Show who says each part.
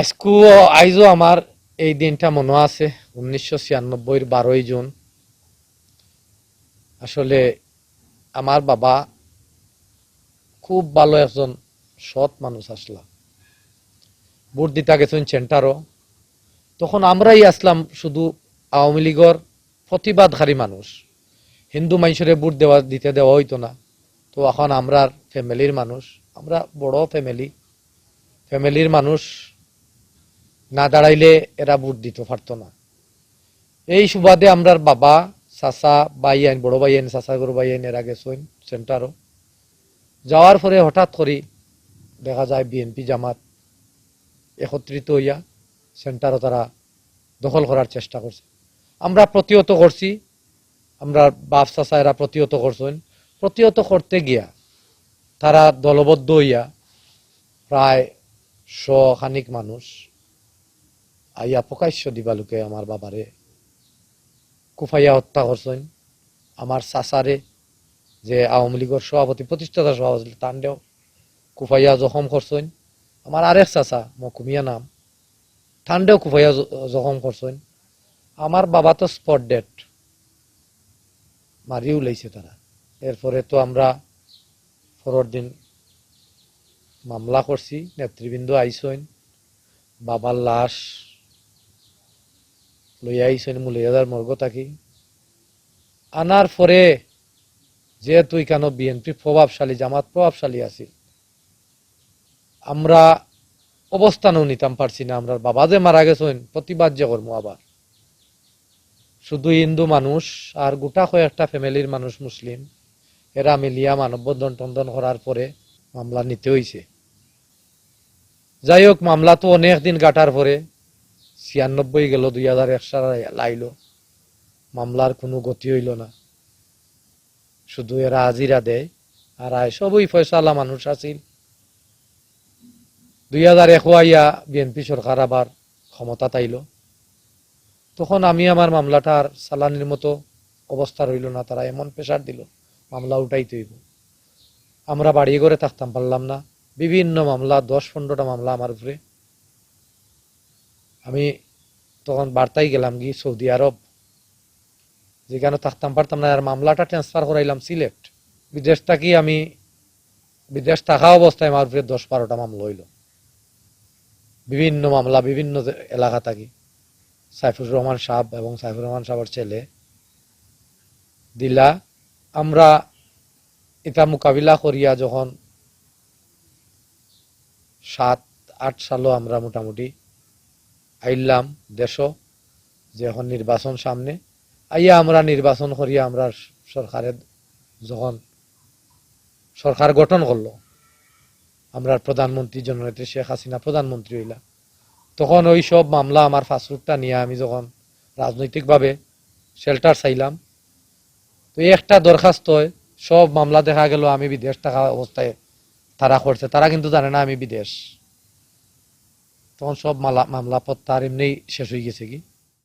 Speaker 1: আজকু আইজও আমার এই দিনটা মনে আছে, উনিশশো ছিয়ানব্বইয়ের বারোই জুন। আসলে আমার বাবা খুব ভালো একজন সৎ মানুষ আসলা। ভোট দিতে গেছেন সেন্টারও। তখন আমরাই আসলাম শুধু আওয়ামী লীগর প্রতিবাদকারী মানুষ। হিন্দু মানুষের ভোট দেওয়া, দিতে দেওয়া হইতো না। তো এখন আমরার ফ্যামিলির মানুষ। আমরা বড় ফ্যামিলি ফ্যামিলির মানুষ। না দাঁড়াইলে এরা ভোট দিতে, পারতো না। এই সুবাদে আমরার বাবা, চাচা বাই আইন বড় ভাই আইন চাচা গরু ভাই আইন এরা গেছেন সেন্টারও। যাওয়ার পরে হঠাৎ করে দেখা যায় বিএনপি জামাত একত্রিত হইয়া সেন্টারও তারা দখল করার চেষ্টা করছে। আমরা প্রতিহত করছি, আমরা বাপ, চাচা এরা প্রতিহত করছেন। প্রতিহত করতে গিয়া তারা দলবদ্ধ হইয়া প্রায় শ খানিক মানুষ আইয়া প্রকাশ্য দিবালুকে আমার বাবারে কুফাইয়া হত্যা করছেন। আমার চাচারে যে আওয়ামী লীগের সভাপতি, প্রতিষ্ঠাতা সভাপতি তান্ডেও কুফাইয়া জখম করছেন। আমার আরেক চাচা, মকুমিয়া নাম ঠান্ডেও কুফাইয়া জখম করছেন। আমার বাবা তো স্পট ডেট মারিও লাইছে তারা এরপরে তো আমরা পরের দিন মামলা করছি, নেতৃবৃন্দ আইসইন বাবার লাশ লইয়া আইসইন মুলিয়াদার মর্গ থাকি আনার পরে যেহেতু এখানে বিএনপি প্রভাবশালী জামাত প্রভাবশালী আছি আমরা অবস্থানও নিতাম পারছি না আমরা বাবা যে মারা গেছেন প্রতিবাদ যে করব আবার শুধু হিন্দু মানুষ আর গোটা কয়েকটা ফ্যামিলির মানুষ মুসলিম এরা মিলিয়া মানববন্ধন টন্দন করার পরে মামলা নিতে হইছে যাই হোক মামলা তো অনেক দিন কাটার পরে ছিয়ানব্বই গেল, দুই হাজার এক সাল লাইল। মামলার কোনো গতি হইল না। শুধু এরা হাজিরা দেয়, আর আয়, সবই ফয়সালা মানুষ আছিল। দুই হাজার এক আইয়া বিএনপি সরকার আবার ক্ষমতা তাইল। তখন আমি আমার মামলাটার সালানির মতো অবস্থা রইল না, তারা এমন প্রেশার দিল, মামলা উঠাই হইব। আমরা বাড়ি করে থাকতাম, পারলাম না। বিভিন্ন মামলা, দশ পনেরোটা মামলা আমার উপরে। আমি তখন বার্তায় গেলাম গিয়ে সৌদি আরব। যেখানে থাকতাম, পারতাম না, আর মামলাটা ট্রান্সফার করাইলাম সিলেট। বিদেশ থাকি আমি, বিদেশ থাকা অবস্থায় আমার উপরে দশ বারোটা মামলা হইল। বিভিন্ন মামলা, বিভিন্ন এলাকা থাকি। সাইফুর রহমান সাহেব এবং সাইফুর রহমান সাহেবের ছেলে দিলা। আমরা এটা মোকাবিলা করিয়া যখন সাত, আট সালও আমরা মোটামুটি আইলাম দেশ, যে এখন নির্বাচন সামনে। আইয়া আমরা নির্বাচন করিয়া আমরা সরকারের যখন সরকার গঠন করল, আমরা প্রধানমন্ত্রী, জননেত্রী শেখ হাসিনা প্রধানমন্ত্রী হইলা। তখন ওই সব মামলা আমার ফাস্টফুডটা নিয়ে আমি যখন রাজনৈতিকভাবে শেল্টার চাইলাম, তো একটা দরখাস্ত সব মামলা দেখা গেল আমি বিদেশ থাকা অবস্থায় তারা করছে। তারা কিন্তু জানে না আমি বিদেশ। তখন সব মালা মামলা পত্র আর এমনি শেষ হয়ে গেছে কি?